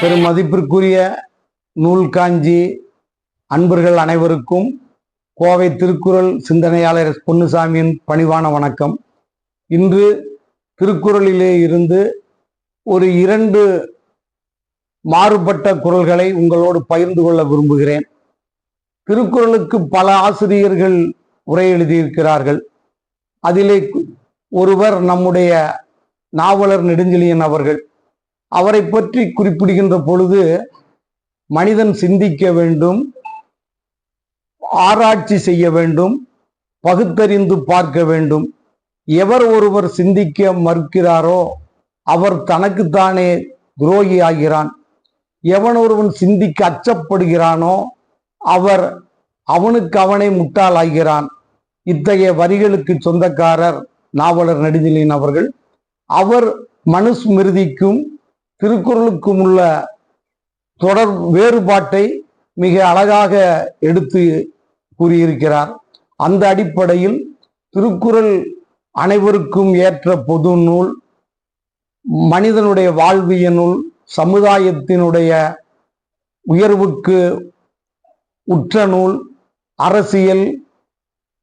பெரும் மதிப்பிற்குரிய நூல் காஞ்சி அன்பர்கள் அனைவருக்கும் கோவை திருக்குறள் சிந்தனையாளர் பொன்னுசாமியின் பணிவான வணக்கம். இன்று திருக்குறளிலே இருந்து ஒரு இரண்டு மாறுபட்ட குரல்களை உங்களோடு பகிர்ந்து கொள்ள விரும்புகிறேன். திருக்குறளுக்கு பல ஆசிரியர்கள் உரை எழுதியிருக்கிறார்கள். அதிலே ஒருவர் நம்முடைய நாவலர் நெடுஞ்செழியன் அவர்கள். அவரை பற்றி குறிப்பிடுகின்ற பொழுது மனிதன் சிந்திக்க வேண்டும் ஆராய்ச்சி செய்ய வேண்டும் பகுத்தறிந்து பார்க்க வேண்டும். எவர் ஒருவர் சிந்திக்க மறுக்கிறாரோ அவர் தனக்குத்தானே துரோகி ஆகிறான். எவன் ஒருவன் சிந்திக்க அச்சப்படுகிறானோ அவர் அவனுக்கு அவனை முட்டாளாகிறான் இத்தகைய வரிகளுக்கு சொந்தக்காரர் நாவலர் நெடுஞ்செழியன் அவர்கள் அவர் மனுஸ்மிருதிக்கும் திருக்குறளுக்கும் உள்ள தொடர் வேறுபாட்டை மிக அழகாக எடுத்து கூறியிருக்கிறார். அந்த அடிப்படையில் திருக்குறள் அனைவருக்கும் ஏற்ற பொது நூல் மனிதனுடைய வாழ்விய நூல் சமுதாயத்தினுடைய உயர்வுக்கு உற்ற நூல் அரசியல்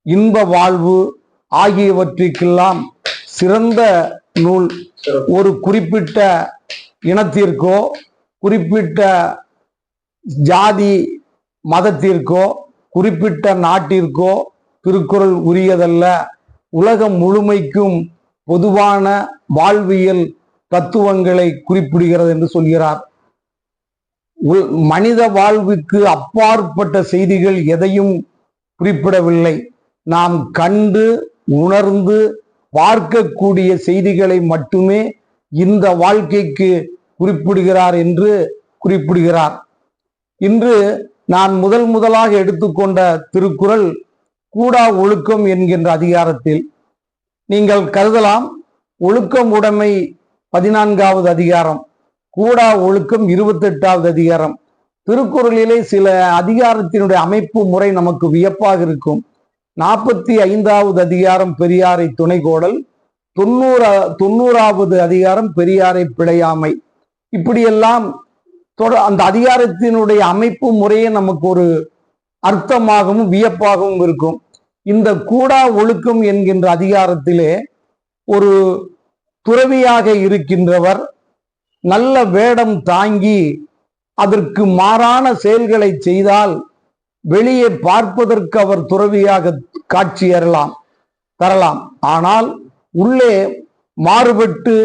இன்ப வாழ்வு ஆகியவற்றிற்கெல்லாம் சிறந்த நூல். ஒரு குறிப்பிட்ட இனத்திற்கோ குறிப்பிட்ட ஜாதி மதத்திற்கோ குறிப்பிட்ட நாட்டிற்கோ திருக்குறள் உரியதல்ல. உலகம் முழுமைக்கும் பொதுவான வாழ்வியல் தத்துவங்களை குறிப்பிடுகிறது என்று சொல்கிறார். உ- மனித வாழ்வுக்கு அப்பாற்பட்ட செய்திகள் எதையும் குறிப்பிடவில்லை. நாம் கண்டு உணர்ந்து பார்க்கக்கூடிய செய்திகளை மட்டுமே இந்த வாழ்க்கைக்கு குறிப்பிடுகிறார் என்று குறிப்பிடுகிறார். இன்று நான் முதல் முதலாக எடுத்துக்கொண்ட திருக்குறள் கூடா ஒழுக்கம் என்கின்ற அதிகாரத்தில். நீங்கள் கருதலாம் ஒழுக்கம் உடைமை பதினான்காவது அதிகாரம் கூடா ஒழுக்கம் இருபத்தெட்டாவது அதிகாரம். திருக்குறளிலே சில அதிகாரத்தினுடைய அமைப்பு முறை நமக்கு வியப்பாக இருக்கும். நாற்பத்தி ஐந்தாவது அதிகாரம் பெரியாரை துணைகோடல் தொண்ணூறா தொண்ணூறாவது அதிகாரம் பெரியாரை பிழையாமை. இப்படியெல்லாம் தொட அந்த அதிகாரத்தினுடைய அமைப்பு முறையே நமக்கு ஒரு அர்த்தமாகவும் வியப்பாகவும் இருக்கும். இந்த கூடா ஒழுக்கம் என்கின்ற அதிகாரத்திலே ஒரு துறவியாக இருக்கின்றவர் நல்ல வேடம் தாங்கி அதற்கு மாறான செயல்களை செய்தால் வெளியே பார்ப்பதற்கு அவர் துறவியாக காட்சி தரலாம் தரலாம். ஆனால் உள்ளே மாறுபட்டு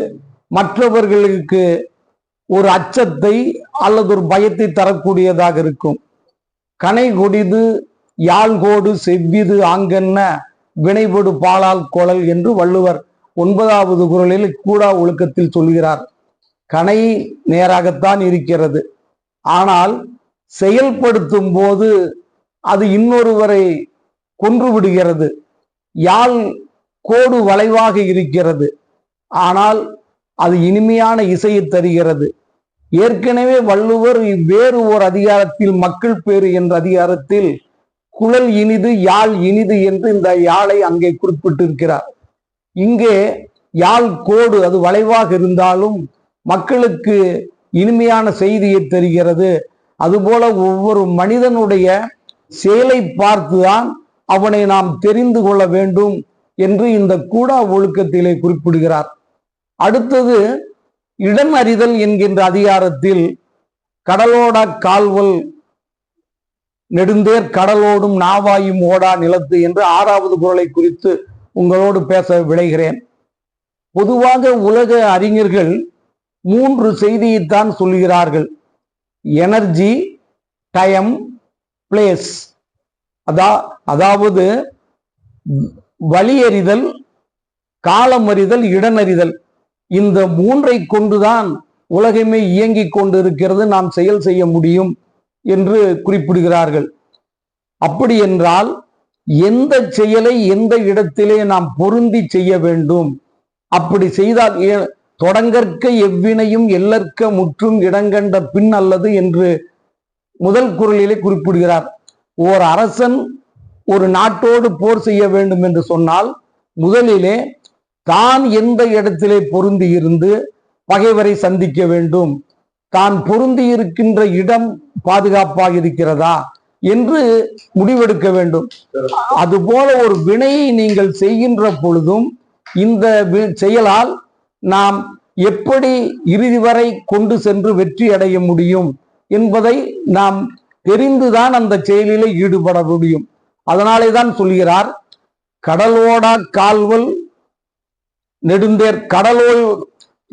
மற்றவர்களுக்கு ஒரு அச்சத்தை அல்லது ஒரு பயத்தை தரக்கூடியதாக இருக்கும். கனை கொடிது யாழ்கோடு செவ்விது ஆங்கன்ன வினைபடு பாலால் கோழல் என்று வள்ளுவர் ஒன்பதாவது குரலில் கூடா ஒழுக்கத்தில் சொல்கிறார். கனை நேராகத்தான் இருக்கிறது. ஆனால் செயல்படுத்தும் போது அது இன்னொருவரை கொன்று விடுகிறது. யாழ் கோடு வளைவாக இருக்கிறது. ஆனால் அது இனிமையான இசையை தருகிறது. ஏற்கனவே வள்ளுவர் வேறு ஓர் அதிகாரத்தில் மக்கள் பேறு என்ற அதிகாரத்தில் குழல் இனிது யாழ் இனிது என்று இந்த யாழை அங்கே குறிப்பிட்டிருக்கிறார். இங்கே யாழ் கோடு அது வளைவாக இருந்தாலும் மக்களுக்கு இனிமையான செய்தியை தருகிறது. அதுபோல ஒவ்வொரு மனிதனுடைய செயலை பார்த்துதான் அவனை நாம் தெரிந்து கொள்ள வேண்டும். என்று இந்த கூடா ஒழுக்கத்திலே குறிப்பிடுகிறார். அடுத்தது இடம் அறிதல் என்கின்ற அதிகாரத்தில் கடலோட கால்வல் நெடுந்தேர் கடலோடும் நாவாயும் ஓடா நிலத்து என்று ஆறாவது குரலை குறித்து உங்களோடு பேச விளைகிறேன் பொதுவாக உலக அறிஞர்கள் மூன்று செய்தியைத்தான் சொல்கிறார்கள் எனர்ஜி டைம் பிளேஸ். அதா அதாவது வழியறிதல் காலமறிதல் இடனறிதல். இந்த மூன்றை கொண்டுதான் உலகமே இயங்கிக் கொண்டிருக்கிறது நாம் செயல் செய்ய முடியும் என்று குறிப்பிடுகிறார்கள். அப்படி என்றால் எந்த செயலை எந்த இடத்திலே நாம் பொருந்தி செய்ய வேண்டும்? அப்படி செய்தால் ஏ- தொடங்கற்க எவ்வினையும் எல்லற்க முற்றும் இடங்கண்ட பின் அல்லது என்று முதல் குரலிலே குறிப்பிடுகிறார். ஓர் அரசன் ஒரு நாட்டோடு போர் செய்ய வேண்டும் என்று சொன்னால் முதலிலே தான் எந்த இடத்திலே பொருந்தி இருந்து பகைவரை சந்திக்க வேண்டும். தான் பொருந்தி இருக்கின்ற இடம் பாதுகாப்பாக இருக்கிறதா என்று முடிவெடுக்க வேண்டும். அதுபோல ஒரு வினையை நீங்கள் செய்கின்ற பொழுதும் இந்த வி- செயலால் நாம் எப்படி இறுதி வரை கொண்டு சென்று வெற்றி அடைய முடியும் என்பதை நாம் தெரிந்துதான் அந்த செயலிலே ஈடுபட முடியும். அதனாலே தான் சொல்கிறார் கடலோடா கால்வல் நெடுந்தேர் கடலோ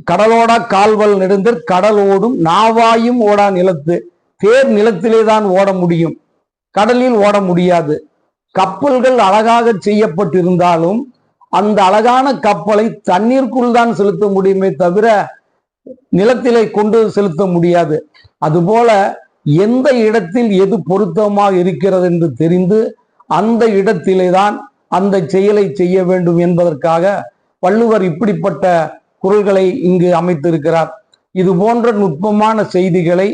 கடலோடா கால்வல் நெடுந்தேர் கடலோடும் நாவாயும் ஓடா நிலத்து தேர் நிலத்திலே தான் ஓட முடியும் கடலில் ஓட முடியாது. கப்பல்கள் அழகாக செய்யப்பட்டிருந்தாலும் அந்த அழகான கப்பலை தண்ணீருக்குள் தான் செலுத்த முடியுமே தவிர நிலத்திலே கொண்டு செலுத்த முடியாது. அதுபோல எந்த இடத்தில் எது பொருத்தமாக இருக்கிறது என்று தெரிந்து அந்த இடத்திலே தான் அந்த செயலை செய்ய வேண்டும் என்பதற்காக வள்ளுவர் இப்படிப்பட்ட குரல்களை இங்கு அமைத்திருக்கிறார். இது போன்ற நுட்பமான செய்திகளை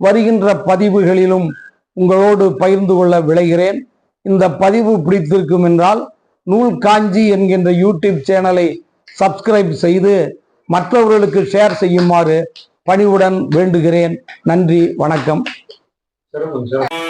வருகின்ற பதிவுகளிலும் உங்களோடு பகிர்ந்து கொள்ள விளைகிறேன் இந்த பதிவு பிடித்திருக்கும் என்றால் நூல் காஞ்சி என்கின்ற யூடியூப் சேனலை சப்ஸ்கிரைப் செய்து மற்றவர்களுக்கு ஷேர் செய்யுமாறு பணிவுடன் வேண்டுகிறேன். நன்றி வணக்கம். சிறப்பு.